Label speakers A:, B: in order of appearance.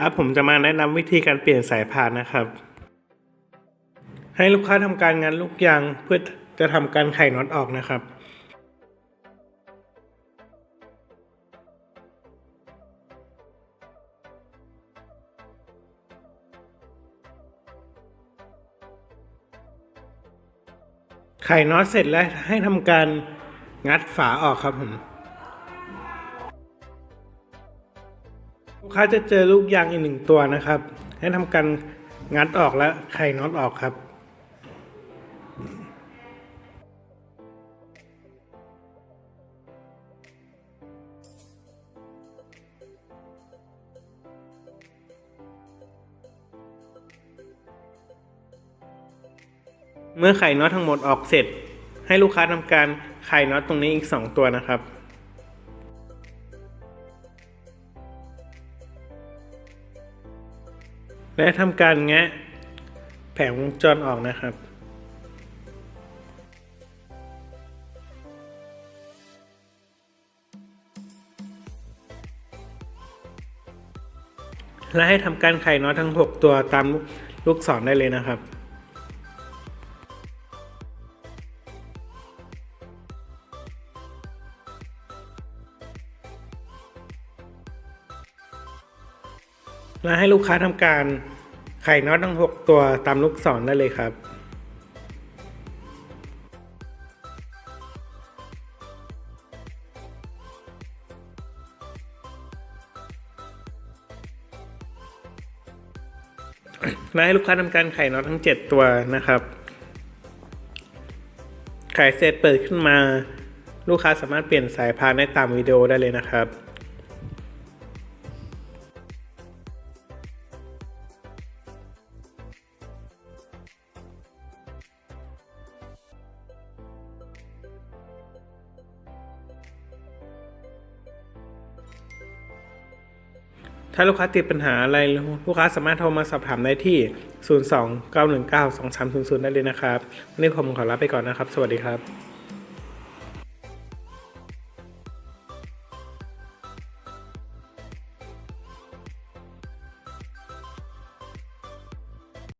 A: ครับผมจะมาแนะนำวิธีการเปลี่ยนสายพานนะครับ ให้ลูกค้าทำการงานลูกยางเพื่อจะทำการไขน็อตออกนะครับ ไขน็อตเสร็จแล้วให้ทำการงัดฝาออกครับผม ลูกค้าจะเจอลูกยางอีกหนึ่งตัวนะครับ ให้ทำการงัดออกและไขน็อตออกครับเมื่อไขน็อตทั้งหมดออกเสร็จ ให้ลูกค้าทำการไขน็อตตรงนี้อีก 2 ตัวนะครับ และทำการแงะแผงวงจรออกนะครับ และให้ทำการไขน็อตทั้ง 6 ตัวตามลูกศรได้เลยนะครับ และให้ลูกค้าทำการไขน็อตทั้ง 6 ตัวตามลูกศรได้เลยครับและให้ลูกค้าทำการไขน็อตทั้ง 7 ตัวนะครับ ไขเสร็จเปิดขึ้นมา ลูกค้าสามารถเปลี่ยนสายพานได้ตามวิดีโอได้เลยนะครับ ถ้าลูกค้าติดปัญหาอะไรลูกค้าสามารถโทรมาสอบถามได้ที่ 029192300 ได้เลยนะครับ วันนี้ผมขอลาไปก่อนนะครับ สวัสดีครับ